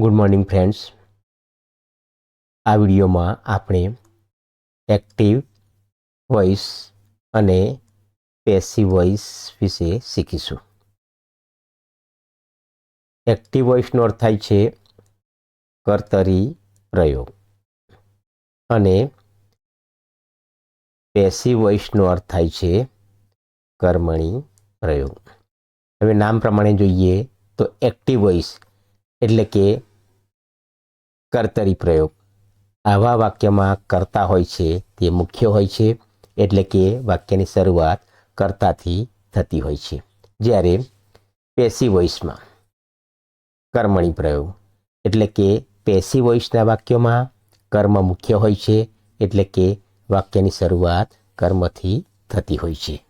Good morning friends આ વિડીયોમાં આપણે એક્ટિવ વોઇસ અને પેસિવ વોઇસ વિશે શીખીશું. એક્ટિવ વોઇસનો અર્થ થાય છે કર્તરી પ્રયોગ. અને પેસિવ વોઇસનો અર્થ થાય છે કર્મણી પ્રયોગ. હવે નામ પ્રમાણે જોઈએ તો એક્ટિવ વોઇસ એટલે કે કર્તરી પ્રયોગ. આવા વાક્યમાં કરતા હોય છે, તે મુખ્ય હોય છે, એટલે કે વાક્યની શરૂઆત કર્તાથી થતી હોય છે. જ્યારે પેસી વોઇસમાં કર્મણી પ્રયોગ, એટલે કે પેસી વોઇસના વાક્યોમાં કર્મ મુખ્ય હોય છે, એટલે કે વાક્યની શરૂઆત કર્મથી થતી હોય છે.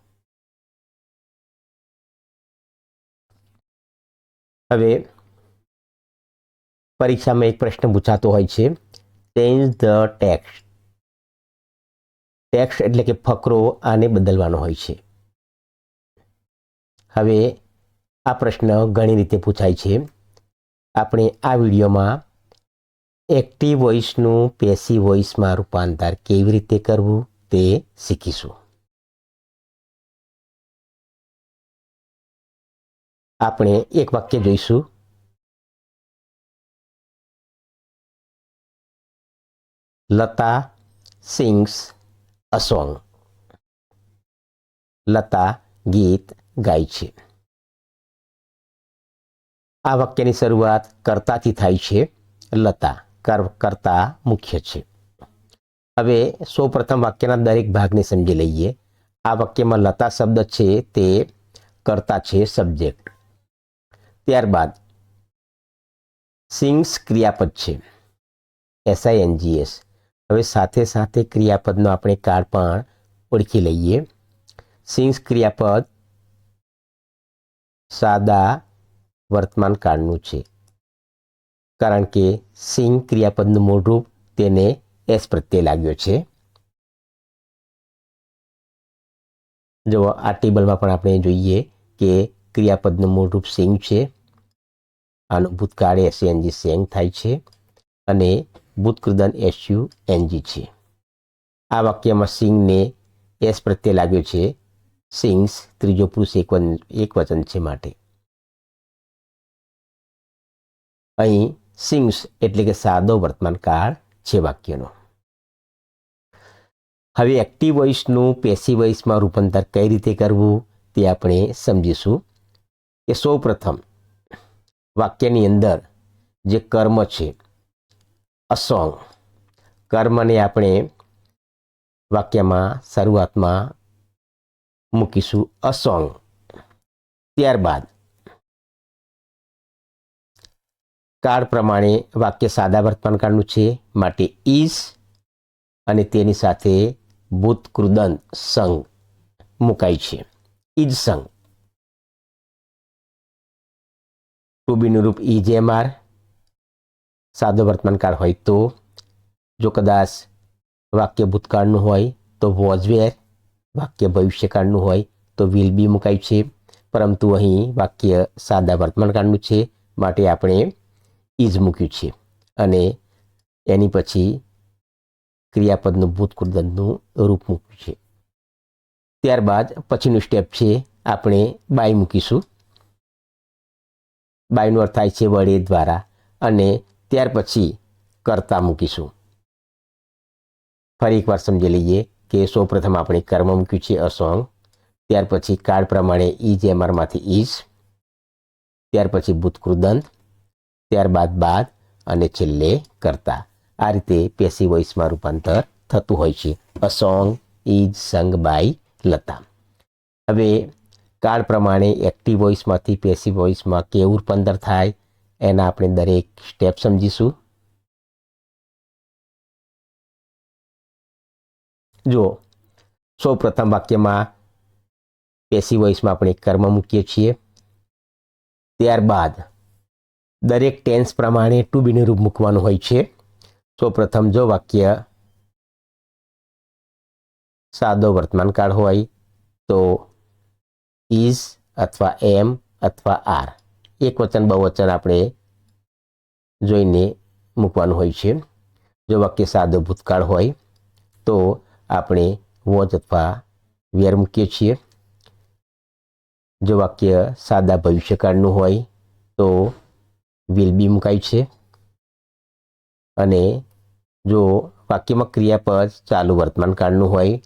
હવે પરીક્ષામાં એક પ્રશ્ન પૂછાતો હોય છે. ચેન્જ ધ ટેક્સ્ટ ટેક્સ્ટ એટલે કે ફકરો આને બદલવાનો હોય છે. હવે આ પ્રશ્ન ઘણી રીતે પૂછાય છે. આપણે આ વિડીયોમાં એક્ટિવ વોઇસનું પેસી વોઇસમાં રૂપાંતર કેવી રીતે કરવું તે શીખીશું. આપણે એક વાક્ય જોઈશું. Lata sings a song. Lata ગીત ગાય છે આ વાક્યની શરૂઆત કર્તાથી થાય છે, લતા કરતા મુખ્ય છે. હવે સૌ પ્રથમ વાક્યના દરેક ભાગને સમજી લઈએ. આ વાક્યમાં લતા શબ્દ છે, તે કરતા છે સબ્જેક્ટ ત્યારબાદ સિંગ્સ ક્રિયાપદ છે એસઆઈએનજીએસ હવે સાથે સાથે ક્રિયાપદનો આપણે કાળ પણ ઓળખી લઈએ. સિંહ ક્રિયાપદ સાદા વર્તમાન કાળનું છે. કારણ કે સિંગ ક્રિયાપદનું મૂળરૂપ તેને એસ પ્રત્યે લાગ્યો છે. જો આ ટેબલમાં પણ આપણે જોઈએ કે ક્રિયાપદનું મૂળરૂપ સિંગ છે. આનું ભૂતકાળ એસએનજી સેંગ થાય છે. અને ભૂતકૃદન એસયુ એનજી છે. આ વાક્યમાં સિંગને એસ પ્રત્યે લાગ્યો છે. સિંગ્સ ત્રીજો પુરુષ એક એક વચન છે માટે. અહીં સિંગ્સ એટલે કે સાદો વર્તમાન કાળ છે વાક્યનો. હવે એક્ટિવ વોઇસનું પેસી વોઇસમાં રૂપાંતર કઈ રીતે કરવું તે આપણે સમજીશું. કે સૌ પ્રથમ વાક્યની અંદર જે કર્મ છે અસોંગ કર્મને આપણે વાક્યમાં, શરૂઆતમાં મૂકીશું અસોંગ ત્યારબાદ કાળ પ્રમાણે વાક્ય સાદા વર્તમાન કાળનું છે, માટે ઈશ અને તેની સાથે ભૂતકૃદંત સંઘ મુકાય છે. ઈજ સંઘ ટુ બીનું રૂપ ઈ જેમ આર. સાદો વર્તમાનકાળ હોય તો જો કદાચ વાક્ય ભૂતકાળનું હોય તો વોઝ વેર વાક્ય ભવિષ્યકાળનું હોય તો વિલ બી મુકાય છે. પરંતુ અહીં વાક્ય સાદા વર્તમાનકાળનું છે, માટે આપણે ઇઝ મૂક્યું છે. અને એની પછી ક્રિયાપદનું ભૂતકૃદનનું રૂપ મૂક્યું છે. ત્યારબાદ પછીનું સ્ટેપ છે, આપણે બાય મૂકીશું. બાયનો અર્થ થાય છે વડે દ્વારા. અને ત્યાર પછી કરતા મૂકીશું. ફરી એકવાર સમજી લઈએ કે સૌ પ્રથમ આપણે કર્મ મૂક્યું છે અસોંગ, ત્યાર પછી કાળ પ્રમાણે ઈજ એમઆરમાંથી ઈજ, ત્યાર પછી ભૂતકૃદંત, ત્યારબાદ બાદ અને છેલ્લે કરતા. આ રીતે પેસી વોઇસમાં રૂપાંતર થતું હોય છે. A song is sung by Lata. હવે કાળ પ્રમાણે એક્ટિવ વોઇસમાંથી પેસી વોઇસમાં કેવું રૂપાંતર થાય? એના આપણે દરેક સ્ટેપ સમજીશું. જો સૌ પ્રથમ વાક્યમાં પેસી વોઇસમાં આપણે કર્મ મૂકીએ છીએ. ત્યારબાદ, દરેક ટેન્સ પ્રમાણે ટુ બીનું રૂપ મૂકવાનું હોય છે. સૌ પ્રથમ જો વાક્ય સાદો વર્તમાન કાળ હોય, તો ઇઝ અથવા એમ અથવા આર એક વચન બહુવચન આપણે જોઈને મૂકવાનું હોય છે. જો વાક્ય સાદો ભૂતકાળ હોય, તો આપણે વોચ અથવા વેર મૂકીએ છીએ. જો વાક્ય સાદા ભવિષ્યકાળનું હોય, તો વિલ બી મુકાય છે. અને જો વાક્યમાં ક્રિયાપદ ચાલુ વર્તમાનકાળનું હોય,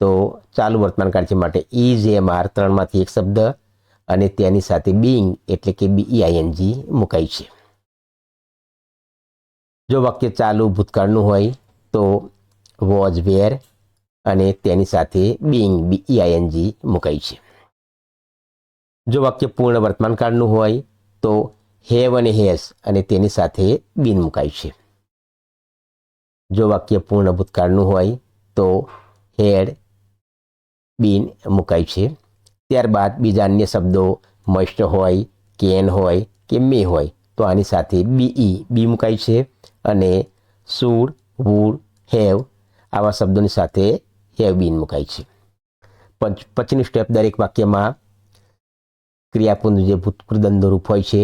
તો ચાલુ વર્તમાનકાળ છે માટે ઇઝ એમ, આર ત્રણમાંથી એક શબ્દ અને તેની સાથે બિંગ એટલે કે બીઈઆઈએનજી મુકાય છે. જો વાક્ય ચાલુ ભૂતકાળનું હોય તો વોઝ વેર અને તેની સાથે બિંગ બીઈઆઈએનજી મુકાય છે. જો વાક્ય પૂર્ણ વર્તમાનકાળનું હોય તો હેવ અને હેસ અને તેની સાથે બિન મુકાય છે. જો વાક્ય પૂર્ણ ભૂતકાળનું હોય તો હેડ બિન મુકાય છે. ત્યારબાદ બીજા અન્ય શબ્દો મસ્ટ હોય, કેન હોય કે મે હોય, તો આની સાથે બીઈ, બી મુકાય છે અને સુડ વુડ હેવ આવા શબ્દોની સાથે હેવ બીન મુકાય છે. પંચ, પછીનું સ્ટેપ દરેક વાક્યમાં ક્રિયાપુંજ જે ભૂતકૃદંડો રૂપ હોય છે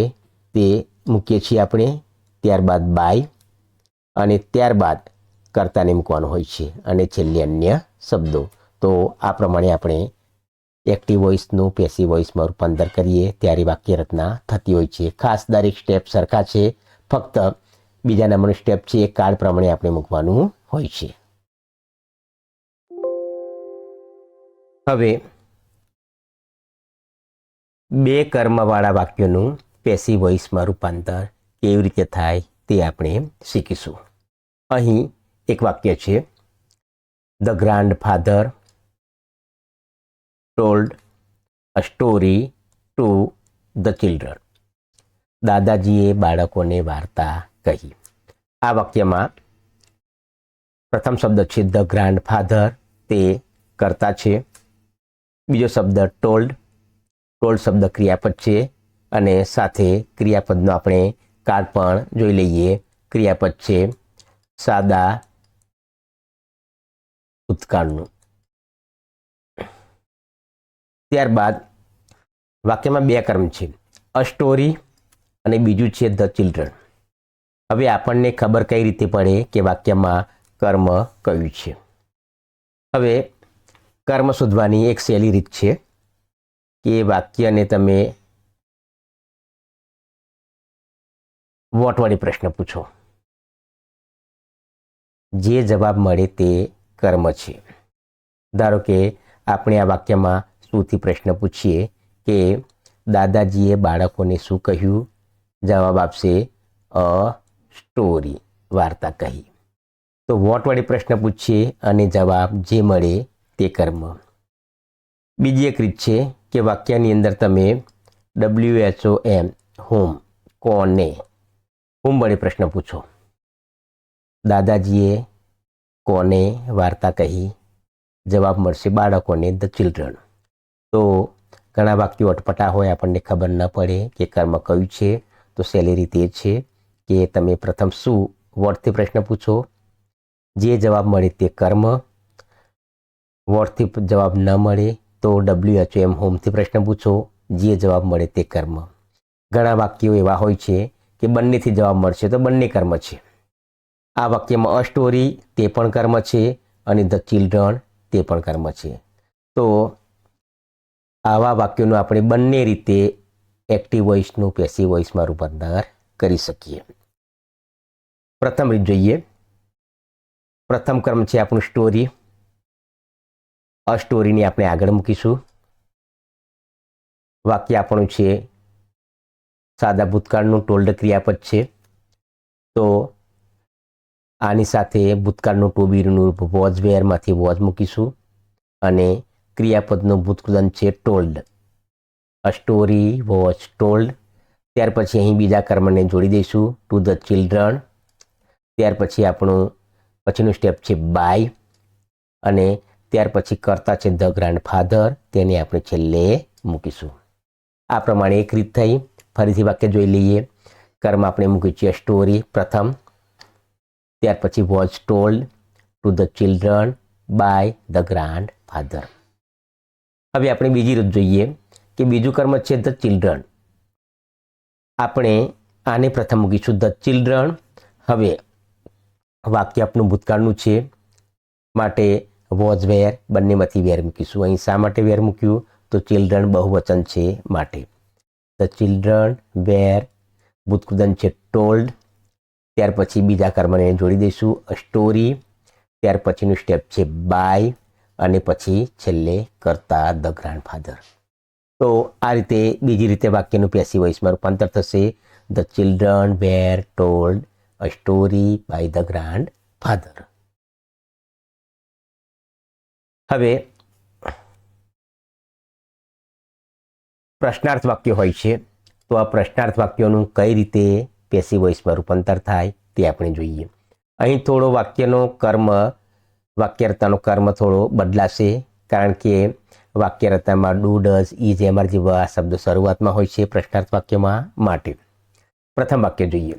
તે મૂકીએ છીએ આપણે. ત્યારબાદ બાય અને ત્યારબાદ કર્તાને મૂકવાનું હોય છે અને છેલ્લે અન્ય શબ્દો. તો આ પ્રમાણે આપણે એક્ટિવ વોઇસનું પેસિવ વોઇસમાં રૂપાંતર કરીએ. ત્યારે વાક્ય રચના થતી હોય છે. ખાસ દરેક સ્ટેપ સરખા છે. ફક્ત બીજા નંબરનું સ્ટેપ છે એ કાર્ડ પ્રમાણે આપણે મૂકવાનું હોય છે. હવે બે કર્મવાળા વાક્યોનું પેસિવ વોઇસમાં રૂપાંતર કેવી રીતે થાય તે આપણે શીખીશું. અહીં એક વાક્ય છે. The grandfather told a story to the children દાદાજીએ બાળકોને વાર્તા કહી. આ વાક્યમાં પ્રથમ શબ્દ છે ધ ગ્રાન્ડ ફાધર તે કરતા છે. બીજો શબ્દ ટોલ્ડ ટોલ્ડ શબ્દ ક્રિયાપદ છે અને સાથે ક્રિયાપદનો આપણે કાર પણ જોઈ લઈએ. ક્રિયાપદ છે સાદા ભૂતકાળનું. ત્યારબાદ વાક્યમાં બે કર્મ છે. અ સ્ટોરી અને બીજું છે ધ ચિલ્ડ્રન હવે આપણને ખબર કઈ રીતે પડે કે વાક્યમાં કર્મ કયું છે. હવે કર્મ શોધવાની એક સહેલી રીત છે કે વાક્યને તમે વોટવાળી પ્રશ્ન પૂછો. જે જવાબ મળે તે કર્મ છે. ધારો કે આપણે આ વાક્યમાં શુંથી પ્રશ્ન પૂછીએ કે દાદાજીએ બાળકોને શું કહ્યું? જવાબ આપશે, અ સ્ટોરી વાર્તા કહી. તો વોટ વડે પ્રશ્ન પૂછીએ અને જવાબ જે મળે તે કર્મ. બીજી એક રીત છે કે વાક્યની અંદર તમે W H O M whom કોને? હોમ વડે પ્રશ્ન પૂછો. દાદાજીએ કોને વાર્તા કહી? જવાબ મળશે બાળકોને ધ ચિલ્ડ્રન તો ઘણા વાક્યો અટપટા હોય, આપણને ખબર ન પડે કે કર્મ કયું છે. તો સેલેરી તે છે કે તમે પ્રથમ શું વર્ડથી પ્રશ્ન પૂછો? જે જવાબ મળે તે કર્મ. વર્ડથી જવાબ ન મળે તો ડબલ્યુ એચ એમ હોમથી પ્રશ્ન પૂછો. જે જવાબ મળે તે કર્મ. ઘણા વાક્યો એવા હોય છે કે બંનેથી જવાબ મળશે તો બંને કર્મ છે. આ વાક્યમાં અ સ્ટોરી તે પણ કર્મ છે અને ધ ચિલ્ડ્રન તે પણ કર્મ છે. તો આવા વાક્યોનું આપણે બંને રીતે એક્ટિવ વોઇસનું પેસિવ વોઇસમાં રૂપાંતર કરી શકીએ. પ્રથમ રીત જોઈએ. પ્રથમ ક્રમ છે આપણું સ્ટોરી અ સ્ટોરીની આપણે આગળ મૂકીશું. વાક્ય આપણું છે, સાદા ભૂતકાળનું ટોલ્ડ ક્રિયાપદ છે. તો આની સાથે ભૂતકાળનું ટુ બીનું વોઝ વેરમાંથી વોઝ મૂકીશું અને ક્રિયાપદનું ભૂતકૃદન છે told. A story was told ત્યાર પછી અહીં બીજા કર્મને જોડી દઈશું. ટુ ધ ચિલ્ડ્રન ત્યાર પછી આપણું પછીનું સ્ટેપ છે બાય અને ત્યાર પછી કરતા છે ધ ગ્રાન્ડ ફાધર તેને આપણે છેલ્લે મૂકીશું. આ પ્રમાણે એક રીત થઈ. ફરીથી વાક્ય જોઈ લઈએ. કર્મ આપણે મૂકી છીએ સ્ટોરી પ્રથમ. ત્યાર પછી was told to the children by the grandfather હવે આપણે બીજી રીત જોઈએ કે બીજું કર્મ છે ધ ચિલ્ડ્રન. આપણે આને પ્રથમ મૂકીશું ધ ચિલ્ડ્રન. હવે વાક્ય આપનું ભૂતકાળનું છે. માટે વોઝ વેર બંનેમાંથી વેર મૂકીશું. અહીં શા માટે વેર મૂક્યું? તો ચિલ્ડ્રન બહુવચન છે માટે. ધ ચિલ્ડ્રન વેર ભૂતકૃદન છે ટોલ્ડ ત્યાર પછી બીજા કર્મને જોડી દઈશું. સ્ટોરી ત્યાર પછીનું સ્ટેપ છે બાય અને પછી છેલ્લે કરતા ધ ગ્રાન્ડફાધર. તો આ રીતે બીજી રીતે વાક્યનું પેસી વોઇસમાં રૂપાંતર થશે. The children were told a story by the grandfather હવે પ્રશ્નાર્થ વાક્ય હોય છે. તો આ પ્રશ્નાર્થ વાક્યોનું કઈ રીતે પેસી વોઇસમાં રૂપાંતર થાય તે આપણે જોઈએ. અહીં થોડો વાક્યનો કર્મ વાક્યરતાનો કર્મ થોડો બદલાશે કારણ કે વાક્યરતામાં do does is am are જેવા શબ્દો શરૂઆતમાં હોય છે પ્રશ્નાર્થ વાક્યમાં માટે. પ્રથમ વાક્ય જોઈએ.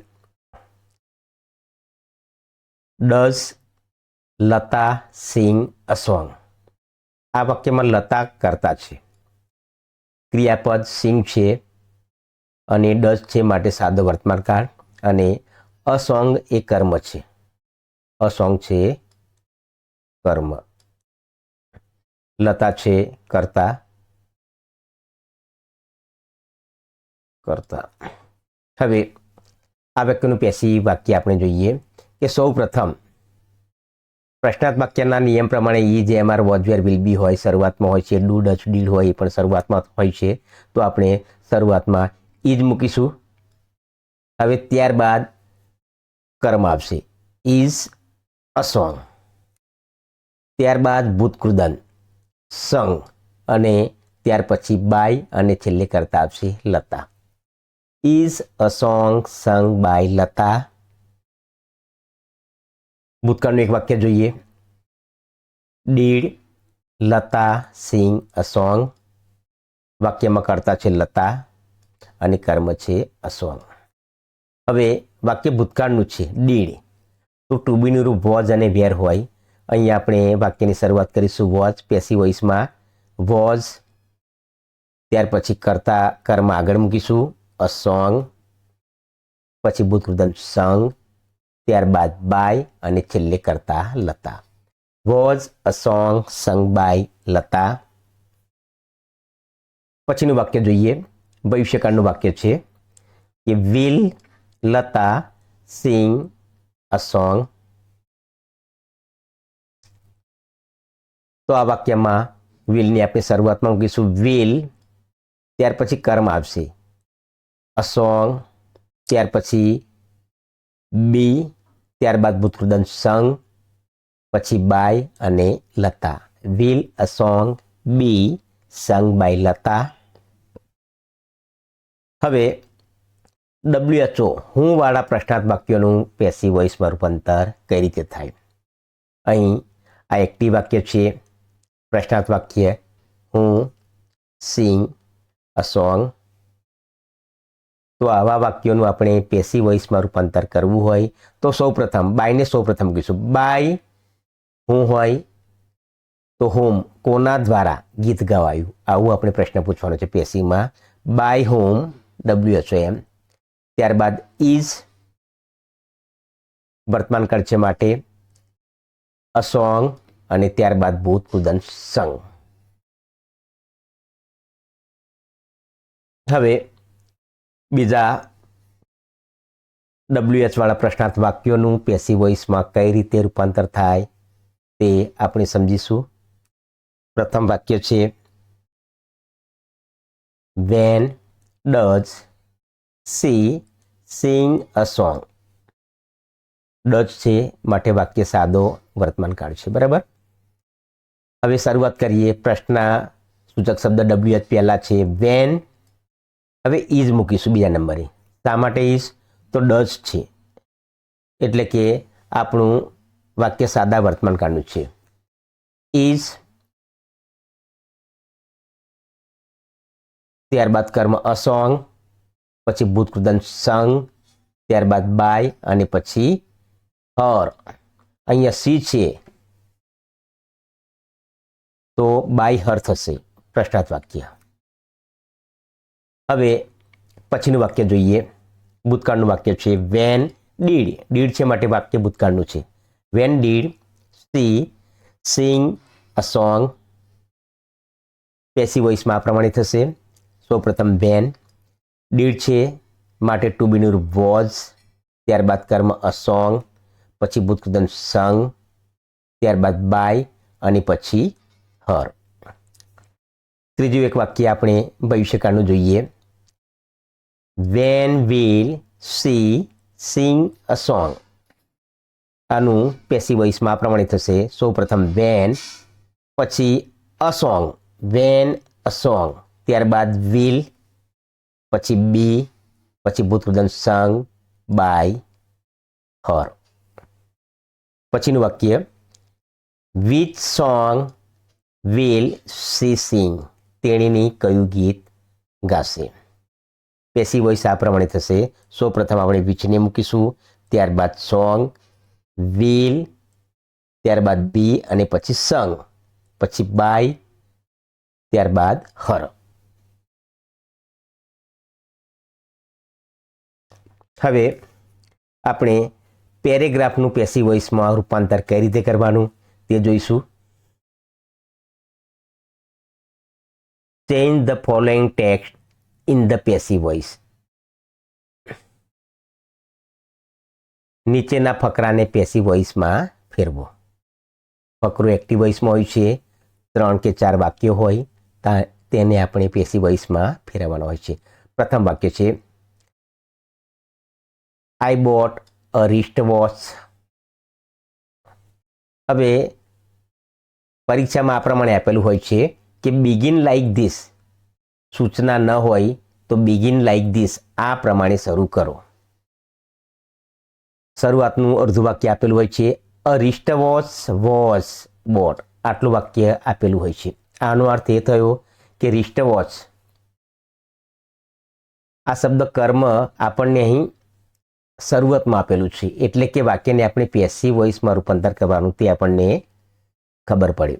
Does Lata sing a song આ વાક્યમાં લતા કરતા છે. ક્રિયાપદ સિંગ છે અને ડઝ છે માટે સાદો વર્તમાનકાળ અને અસોંગ એ કર્મ છે. અસોંગ છે કર્મ. લતા છે કરતા. કરતા. હવે આ વાક્યનું પેસી વાક્ય આપણે જોઈએ કે સૌ પ્રથમ પ્રશ્નાર્થ વાક્યના નિયમ પ્રમાણે ઈ જે એમઆર વોઝવેર વિલ બી હોય, શરૂઆતમાં હોય છે ડુ ડચ ડીલ હોય, એ પણ શરૂઆતમાં હોય છે. તો આપણે શરૂઆતમાં ઈ જ મૂકીશું. હવે ત્યારબાદ કર્મ આવશે. Is a song. ત્યારબાદ ભૂતકૃદન સંગ અને ત્યાર પછી બાય અને છેલ્લે કરતા આવશે Lata. Is a song sung by Lata. ભૂતકાળનું એક વાક્ય જોઈએ. Did Lata sing a song. વાક્યમાં કરતા છે લતા અને કર્મ છે અ સોંગ. હવે વાક્ય ભૂતકાળનું છે ડીડ. તો ટુબીનું રૂપ વોઝ અને વેર હોય. અહીં આપણે વાક્યની શરૂઆત કરીશું. વોઝ પેસી વોઇસમાં. વોઝ ત્યાર પછી કરતા કર્મ આગળ મૂકીશું. અ સોંગ પછી ભૂતકૃદન સંગ ત્યારબાદ બાય અને છેલ્લે કરતા Lata was a song sung by Lata પછીનું વાક્ય જોઈએ. ભવિષ્યકાળનું વાક્ય છે કે will Lata sing a song તો આ વાક્યમાં વિલની આપણે શરૂઆતમાં મૂકીશું વિલ ત્યાર પછી કર્મ આવશે. અ સોંગ ત્યાર પછી બી ત્યારબાદ ભૂતકૃદન સંગ પછી બાય અને Lata will a song be sung by Lata હવે ડબ્લ્યુએચઓ હું વાળા પ્રશ્નાર્થ વાક્યોનું પેસી વોઇસમાં રૂપાંતર કઈ રીતે થાય? અહીં આ એક્ટિવ વાક્ય છે. પ્રશ્નાર્થ વાક્ય હું સિંગ અ સોંગ તો આવા વાક્યોનું આપણે પેસી વોઇસમાં રૂપાંતર કરવું હોય તો સૌપ્રથમ બાયને સૌપ્રથમ કહીશું. બાય હું હોય તો હોમ કોના દ્વારા ગીત ગવાયું? આવું આપણે પ્રશ્ન પૂછવાનો છે પેસીમાં. By whom W H M ત્યારબાદ ઇઝ વર્તમાન છે માટે. અ સોંગ અને ત્યારબાદ ભૂતકુદન સંઘ. હવે બીજા ડબ્લ્યુએચવાળા પ્રશ્નાર્થ વાક્યોનું પેસી વોઇસમાં કઈ રીતે રૂપાંતર થાય તે આપણે સમજીશું. પ્રથમ વાક્ય છે when does she sing a song Dutch છે, માટે વાક્ય સાદો વર્તમાન કાળ છે, બરાબર? હવે શરૂઆત કરીએ પ્રશ્ન સૂચક શબ્દ ડબલ્યુ એચ પહેલા છે વેન હવે ઇઝ મૂકીશું બીજા નંબરે. શા માટે ઇઝ તો ડચ છે. એટલે કે આપણું વાક્ય સાદા વર્તમાન કાળનું છે. ઇઝ ત્યારબાદ કર્મ અસોંગ, પછી ભૂતકૃદન સંગ, ત્યારબાદ બાય અને પછી હર. અહીંયા સી છે. તો બાય હર થશે પ્રશ્નાર્થ વાક્ય હવે પછીનું વાક્ય જોઈએ. ભૂતકાળનું વાક્ય છે, વેન ડીડ. ડીડ છે માટે વાક્ય ભૂતકાળનું છે. When did she sing a song. Passive વોઇસમાં આ પ્રમાણે થશે. સૌપ્રથમ, વેન ડીડ છે માટે ટુ બીનું રૂપ વોઝ. ત્યારબાદ, કર્મ અ સોંગ. પછી ભૂતકૃદન સંગ. ત્યારબાદ, બાય. અને પછી હર. ત્રીજું એક વાક્ય આપણે ભવિષ્યકાળનું જોઈએ. When will she sing a song આનું પેસી વોઇસમાં પ્રમાણે થશે. સૌપ્રથમ વેન પછી a song when a song ત્યારબાદ વિલ પછી બી પછી ભૂતકૃદન સંગ બાય હર પછીનું વાક્ય which song will she sing તેણીની કયું ગીત ગાશે? પેસી વોઇસ આ પ્રમાણે થશે. સૌપ્રથમ આપણે વીચને મૂકીશું. ત્યારબાદ સોંગ, વિલ, ત્યારબાદ બી અને પછી સંગ, પછી બાય, ત્યારબાદ હર. હવે આપણે પેરેગ્રાફનું પેસી વોઇસમાં રૂપાંતર કઈ રીતે કરવાનું તે જોઈશું. Change the following text in the passive voice નીચેના ફકરાને પેસી વોઇસમાં ફેરવો. ફકરો એક્ટિવ વોઇસમાં હોય છે, ત્રણ કે ચાર વાક્યો હોય તેને આપણે પેસી વોઇસમાં ફેરવવાનો હોય છે. પ્રથમ વાક્ય છે I bought a wrist watch હવે પરીક્ષામાં આ પ્રમાણે આપેલું હોય છે કે બિગિન લાઇક ધીસ સૂચના ન હોય તો બિગિન લાઇક ધીસ આ પ્રમાણે શરૂ કરો. શરૂઆતનું અર્ધું વાક્ય આપેલું હોય છે a wrist watch watch bought આટલું વાક્ય આપેલું હોય છે. આનો અર્થ એ થયો કે રિસ્ટ વોચ આ શબ્દ કર્મ આપણને અહીં શરૂઆતમાં આપેલું છે. એટલે કે વાક્યને આપણે પેસી વોઇસમાં રૂપાંતર કરવાનું તે આપણને ખબર પડે.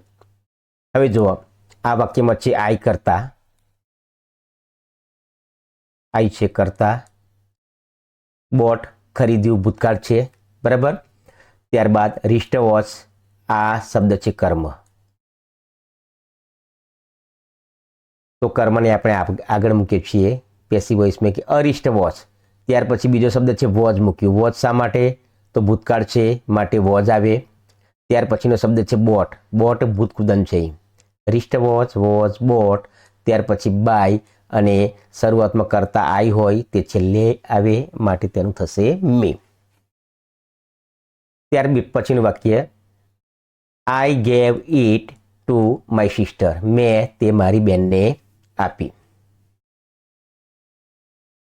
હવે જુઓ. આ વાક્યમાં છે, આઈ કરતા. આઈ છે કરતા. બોટ ખરીદ્યું ભૂતકાળ છે. બરાબર? ત્યારબાદ રિસ્ટ વોચ. આ શબ્દ છે, કર્મ. તો કર્મને આપણે આગળ મૂકીએ છીએ પેસી વોઇસમાં કે અરિષ્ટ વોચ. ત્યાર પછી બીજો શબ્દ છે વોજ મૂક્યું. વોચ શા માટે? તો ભૂતકાળ છે, માટે વોજ આવે. ત્યાર પછીનો શબ્દ છે, બોટ. બોટ ભૂતકુદન છે. રિસ્ટ વોચ વોચ, બોટ, ત્યાર પછી બાય અને શરૂઆતમાં કરતા આઈ હોય તે છેલ્લે આવે માટે તેનું થશે મે. ત્યાર પછીનું વાક્ય I gave it to my sister મેં તે મારી બેનને આપી.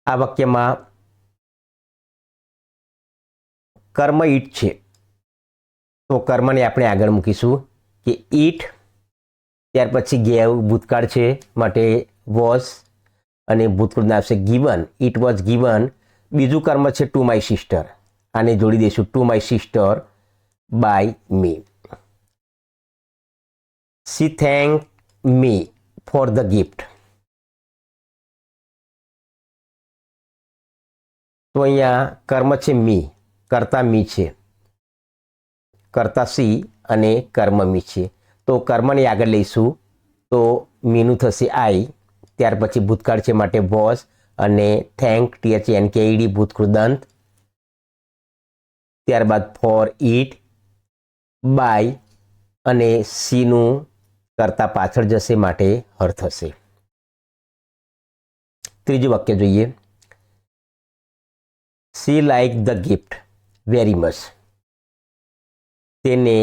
આ વાક્યમાં કર્મ ઈટ છે. તો કર્મને આપણે આગળ મૂકીશું કે ઈટ ત્યાર પછી ગેવ ભૂતકાળ છે માટે વોઝ અને ભૂતકાળના આવશે ગીવન ઇટ વોઝ ગીવન બીજું કર્મ છે ટુ માય સિસ્ટર આને જોડી દઈશું. To my sister by me she thank me for the gift તો અહીંયા કર્મ છે મી કરતા મી છે. કરતા સી અને કર્મ મી છે. તો કર્મને આગળ લઈશું. તો મીનું થશે આઈ. ત્યાર પછી ભૂતકાળ છે માટે વોસ અને thank T H N K E D ભૂતકૃદંત ત્યારબાદ ફોર ઈટ, બાય અને સીનું કરતાં પાછળ જશે માટે હર થશે. ત્રીજું વાક્ય જોઈએ. She like the gift very much. તેને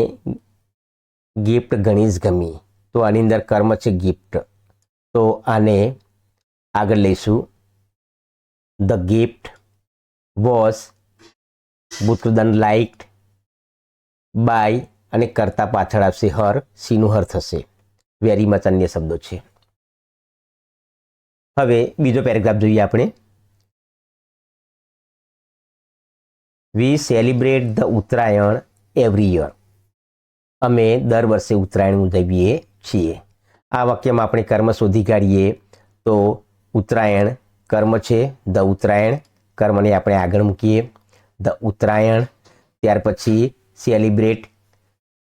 ગિફ્ટ જ ગમી. તો આની અંદર કર્મ છે ગિફ્ટ. તો આને આગળ લઈશું. ધ ગિફ્ટ વોઝ ભૂતદન લાઇક્ડ બાય અને કરતા પાછળ આવશે હર, સીનું હર થશે. વેરી મચ અન્ય શબ્દો છે. હવે બીજો પેરેગ્રાફ જોઈએ આપણે. We celebrate the Uttarayan every year. અમે દર વર્ષે ઉત્તરાયણ ઉજવીએ છીએ. આ વાક્યમાં આપણે કર્મ શોધી કાઢીએ તો ઉત્તરાયણ કર્મ છે ધ ઉત્તરાયણ કર્મને આપણે આગળ મૂકીએ. ધ ઉત્તરાયણ, ત્યાર પછી સેલિબ્રેટ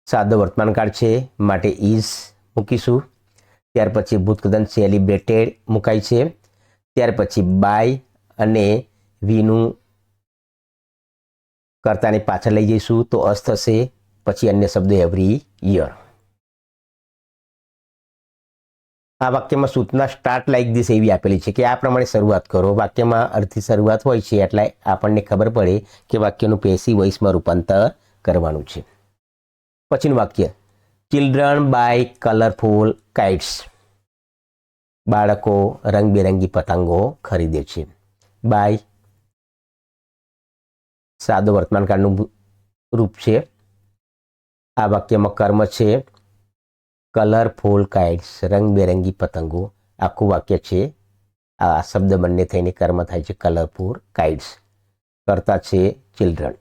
સાદો વર્તમાનકાળ છે, માટે ઇઝ મૂકીશું. ત્યાર પછી ભૂતકદન સેલિબ્રેટેડ મુકાય છે. ત્યાર પછી બાય અને વીનું કર્તાની પાછળ લઈ જઈશું. તો અસ થશે પછી અન્ય શબ્દો એવરી યર આ વાક્યમાં સૂચના સ્ટાર્ટ લાઈક દિસ એવી આપેલી છે કે આ પ્રમાણે શરૂઆત કરો. વાક્યમાં અર્થની શરૂઆત હોય છે એટલે આપણને ખબર પડે કે વાક્યનું પેસી વોઇસમાં રૂપાંતર કરવાનું છે. પછીનું વાક્ય. ચિલ્ડ્રન બાય કલરફુલ કાઇટ્સ બાળકો રંગબેરંગી પતંગો ખરીદે છે. બાય સાદો વર્તમાનકાળનું રૂપ છે. આ વાક્યમાં કર્મ છે કલરફુલ કાઇટ્સ રંગબેરંગી પતંગો. આખું વાક્ય છે, આ શબ્દ બંને થઈને કર્મ થાય છે કલરફુલ કાઇટ્સ કરતા છે ચિલ્ડ્રન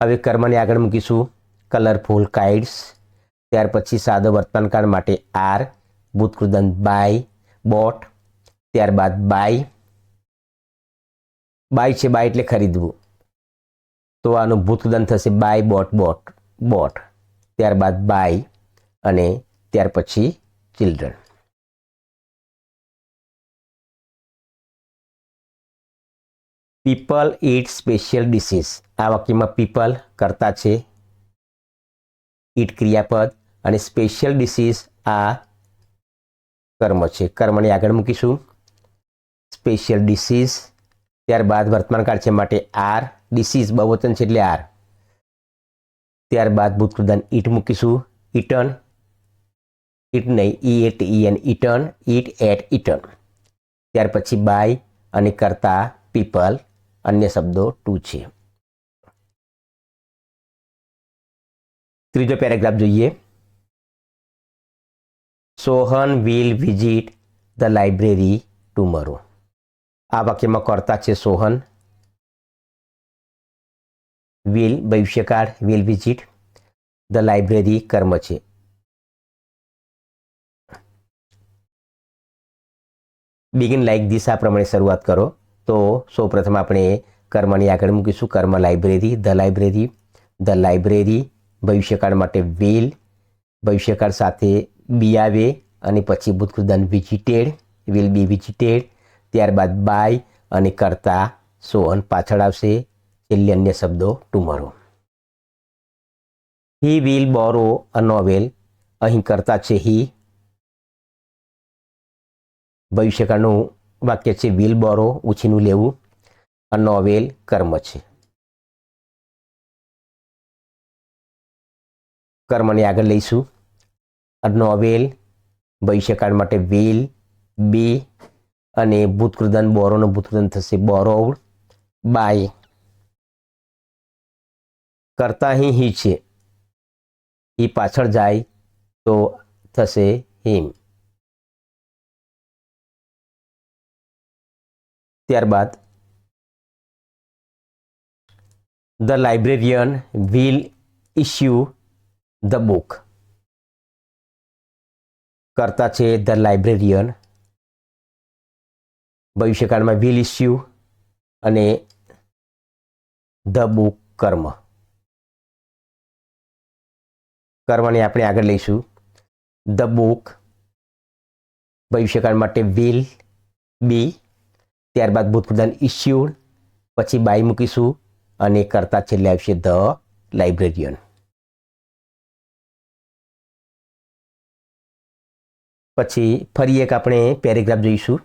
હવે કર્મને આગળ મૂકીશું. કલરફુલ કાઇટ્સ ત્યાર પછી સાદો વર્તનકાળ માટે આર ભૂતકૃદન બાય બોટ ત્યારબાદ બાય બાય છે બાય એટલે ખરીદવું. તો આનું ભૂતકૃદન થશે બાય બોટ બોટ બોટ. ત્યારબાદ બાય અને ત્યાર પછી children people eat special dishes આ વાક્યમાં પીપલ કરતા છે. ઈટ ક્રિયાપદ અને સ્પેશિયલ ડિશિસ આ કર્મ છે. કર્મને આગળ મૂકીશું. સ્પેશિયલ ડિશિસ ત્યારબાદ વર્તમાનકાળ છે માટે આર ડિસીઝ બહુવચન છે એટલે આર ત્યારબાદ ભૂતપ્રધાન ઈટ મૂકીશું, ઈટન. ઈટ નહીં E A T E N eaten. Eat ate eaten. ત્યાર પછી બાય અને કરતા પીપલ અન્ય શબ્દો ટુ છે. ત્રીજો પેરેગ્રાફ જોઈએ. Sohan will visit the library tomorrow આ વાક્યમાં કરતા છે સોહન. વિલ ભવિષ્યકાળ વિલ વિઝિટ. ધ લાઇબ્રેરી કર્મ છે બિગિન લાઇક દિસ આ પ્રમાણે શરૂઆત કરો. તો સૌપ્રથમ આપણે કર્મની આગળ મૂકીશું. કર્મ library, the library. The library ભવિષ્યકાળ માટે વિલ. ભવિષ્યકાળ સાથે બી આવે અને પછી ભૂતકૃદન વિઝિટેડ. Will be visited. ત્યારબાદ બાય અને કરતા સોહન પાછળ આવશે. છેલ્લે અન્ય શબ્દો ટુમરો he will borrow a novel અહીં કરતા છે હી ભવિષ્યકાળનું વાક્ય છે વિલ બોરો ઉછીનું લેવું. અ નોવેલ કર્મ છે. કર્મને આગળ લઈશું. અ નોવેલ ભવિષ્યકાળ માટે વિલ બી અને ભૂતકૃદન, બોરોનો ભૂતકૃદન થશે. બોરોવડ બાય કરતા હી હી છે. એ પાછળ જાય તો થશે હિમ. ત્યારબાદ the librarian will issue the book. કરતા છે ધ લાઇબ્રેરિયન ભવિષ્યકાળમાં વિલ ઇસ્યુ અને ધ બુક કર્મ. કર્મને આપણે આગળ લઈશું. ધ બુક ભવિષ્યકાળ માટે વિલ બી ત્યારબાદ ભૂતપ્રધાન ઇસ્યુડ પછી બાય મૂકીશું અને કરતા છેલ્લે આવશે ધ લાઇબ્રેરિયન પછી ફરી એક આપણે પેરેગ્રાફ જોઈશું.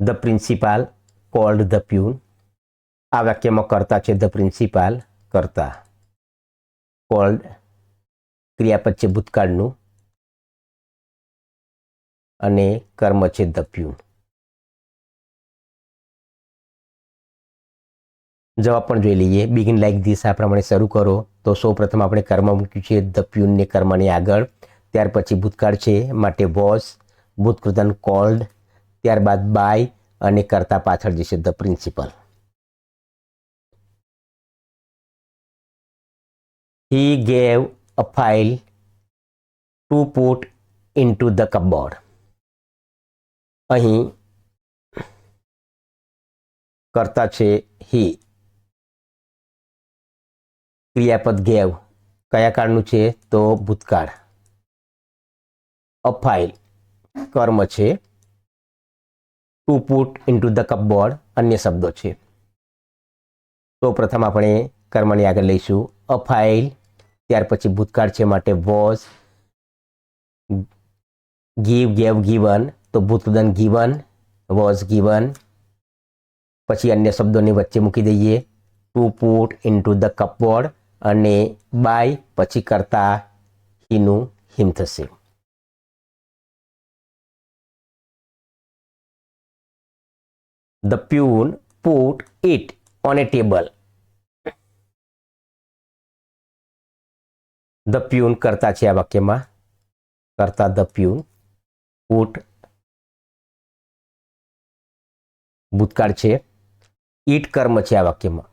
The principal called the peon આ વાક્યમાં કરતા છે ધ પ્રિન્સિપાલ કરતા. કોલ્ડ ક્રિયાપદ છે ભૂતકાળનું. અને કર્મ છે ધ પ્યુન જવાબ પણ જોઈ લઈએ. બિગિન લાઈક ધીસ આ પ્રમાણે શરૂ કરો. તો સૌ પ્રથમ આપણે કર્મ મૂક્યું છે ધ પ્યુનને કર્મની આગળ. ત્યાર પછી ભૂતકાળ છે, માટે વોઝ ભૂતકૃતન કોલ્ડ ત્યારબાદ બાય અને કરતા પાછળ જશે the principal. He gave a file to put into the cupboard અહીં કરતા છે હી ક્રિયાપદ ગેવ કયા કાળનું છે? તો ભૂતકાળ. અફાઇલ કર્મ છે to put into the cupboard અન્ય શબ્દો છે. તો પ્રથમ આપણે કર્મની આગળ લઈશું. અફાઇલ ત્યાર પછી ભૂતકાળ છે માટે વોઝ ગીવ ગેવ ગીવન તો ભૂતદન ગીવન વોઝ ગીવન પછી અન્ય શબ્દોની વચ્ચે મૂકી દઈએ. To put into the cupboard અને બાય પછી કરતા હીનું, હિમ થશે. The peon put it on a table. The peon કરતા છે આ વાક્યમાં. કરતા ધ પ્યુન પુટ ભૂતકાળ છે. ઈટ કર્મ છે આ વાક્યમાં.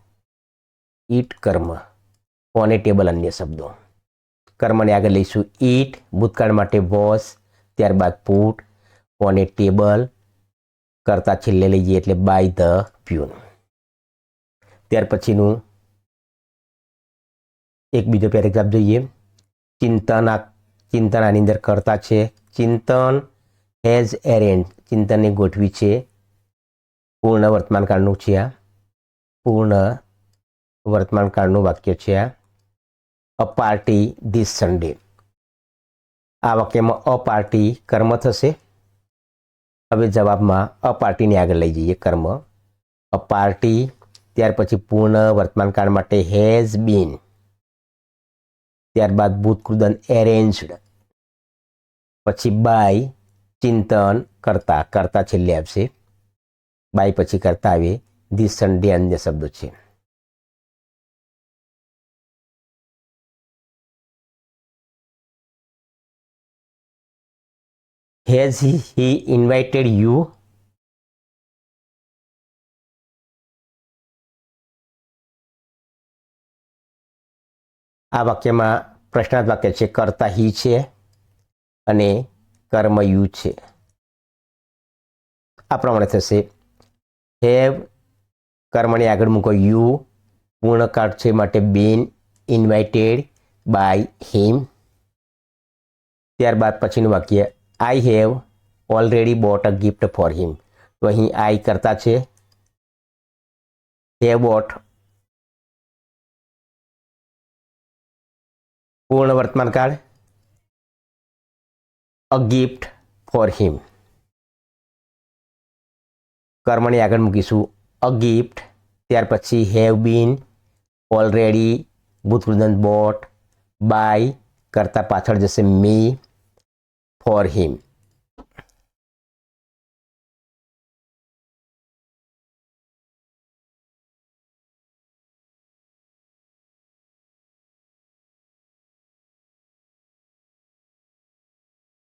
ઈટ કર્મ ઓને ટેબલ અન્ય શબ્દો. કર્મને આગળ લઈશું. ઈટ ભૂતકાળ માટે વોશ ત્યારબાદ પુટ ઓને ટેબલ. કરતા છેલ્લે લઈ જઈએ એટલે બાય ધ પ્યુન ત્યાર પછીનું એક બીજો પેરેગ્રાફ જોઈએ. ચિંતન ચિંતન આની અંદર કરતા છે. ચિંતન હેઝ એરેન્જ ચિંતનને ગોઠવી છે. પૂર્ણ વર્તમાનકાળનું છે આ. પૂર્ણ વર્તમાનકાળનું વાક્ય છે આ. અ પાર્ટી ધીસ સન્ડે આ વાક્યમાં અ પાર્ટી કર્મ થશે. હવે જવાબમાં અપાર્ટીને આગળ લઈ જઈએ કર્મ. અ પાર્ટી ત્યાર પછી પૂર્ણ વર્તમાનકાળ માટે હેઝ બીન ત્યારબાદ ભૂતકૃદન એરેન્જડ પછી બાય ચિંતન કરતા કરતા છેલ્લે આવશે. બાય પછી કરતા આવે ધી સન્ડે અન્ય શબ્દો છે. હેઝ હી ઇન્વાઇટેડ યુ આ વાક્યમાં પ્રશ્નાર્થ વાક્ય છે, કરતા હી છે અને કર્મ યુ છે. આ પ્રમાણે થશે હેવ કર્મની આગળ મૂકો યુ પૂર્ણકાળ છે માટે બીન ઇન્વાઇટેડ બાય હિમ ત્યારબાદ પછીનું વાક્ય I have already bought a gift for him તો અહીં આઈ કરતા છે. હે બોટ પૂર્ણ વર્તમાન કાળ અ ગિફ્ટ ફોર હિમ કર્મની આગળ મૂકીશું. અ ગિફ્ટ ત્યાર પછી હેવ બીન ઓલરેડી ભૂતકૃદન બોટ બાય કરતા પાછળ જશે મી ફોર હિમ